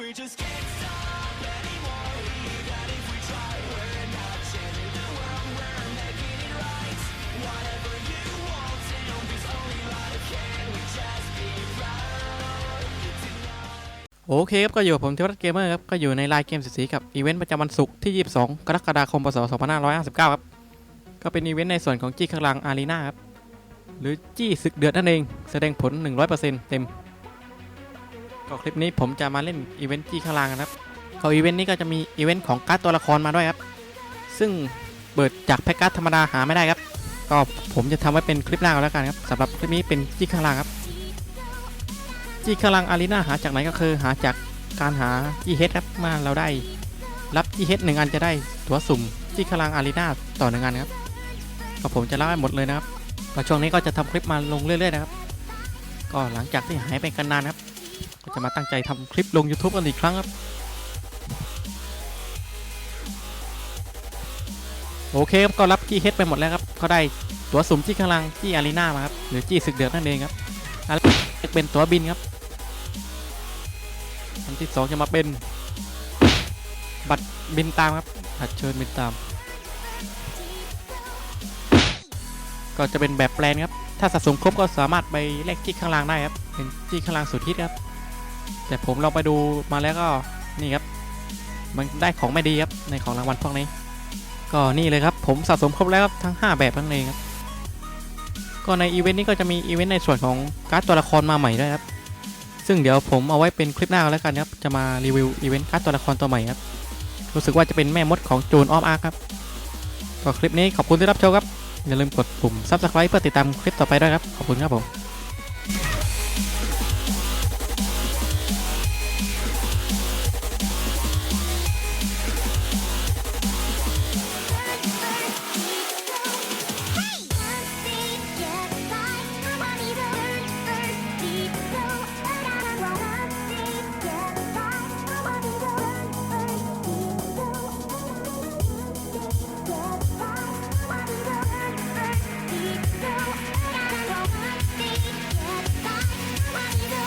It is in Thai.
we just can't stop anymore. Even if we try, we're not changing the world, we're making it right. Whatever you want, and there's only life, can we just be proud tonight? โอเคครับ ก็อยู่กับผมเทวัตเกมเมอร์ครับ ก็อยู่ในไลน์เกมสีๆกับอีเวนต์ประจำวันศุกร์ที่ 22 กรกฎาคม พศ 2559 ครับ ก็เป็นอีเวนต์ในส่วนของจี้ข้างล่างอารีนาครับ หรือจี้ศึกเดือดนั่นเอง แสดงผล 100%เต็ม ก็คลิปนี้ผมจะมาเล่นอีเวนต์จี้ข้างล่างกันครับก็อีเวนต์นี้ก็จะมีอีเวนต์ของการ์ดตัวละครมาด้วยครับ ซึ่งเปิดจากแพ็กการ์ดธรรมดาหาไม่ได้ครับ ก็ผมจะทำไว้เป็นคลิปหน้าก็แล้วกันครับสำหรับคลิปนี้เป็นจี้ข้างล่างครับจี้ข้างล่างอารีนาหาจากไหนก็คือหาจากการหาจี้เฮดครับมื่อเราได้ รับจี้เฮดหนึ่งอันจะได้ตัวสุ่มจี้ข้างล่างอารีนาต่อหนึ่งอันครับก็ผมจะเล่าให้หมดเลยนะครับก็ช่วงนี้ก็จะทำคลิปมาลงเรื่อยๆนะครับ ก็หลังจากที่หายไปกันนานครับ จะมาตั้งใจทำคลิปลง YouTube กันอีกครั้งครับ โอเคครับก็รับจี้เฮดไปหมดแล้วครับก็ได้ตัวสุ่มจี้ข้างล่างจี้อารีนามาครับ หรือจี้ศึกเดือดนั่นเองครับอันแรกเป็นตัวบินครับอันที่สองจะมาเป็น บัตรบินตามครับบัตรเชิญบินตาม ก็จะเป็นแบบแปลนครับถ้าสะสมครบก็สามารถไปแลกจี้ข้างล่างได้ครับเป็นจี้ข้างล่างสุดฮิตครับ แต่ผมลองไปดูมาแล้วก็นี่ครับ มันได้ของไม่ดีครับในของรางวัลพวกนี้ ก็นี่เลยครับผมสะสมครบแล้วครับทั้ง 5 แบบนั่นเองครับก็ในอีเวนต์นี้ก็จะมีอีเวนต์ในส่วนของการ์ดตัวละครมาใหม่ด้วยครับซึ่งเดี๋ยวผมเอาไว้เป็นคลิปหน้าแล้วกันครับจะมารีวิวอีเวนต์การ์ดตัวละครตัวใหม่ครับรู้สึกว่าจะเป็นแม่มดของจูนออฟอาร์ครับก็คลิปนี้ขอบคุณที่รับชมครับอย่าลืมกดปุ่ม subscribe เพื่อติดตามคลิปต่อไปด้วยครับ ขอบคุณครับผม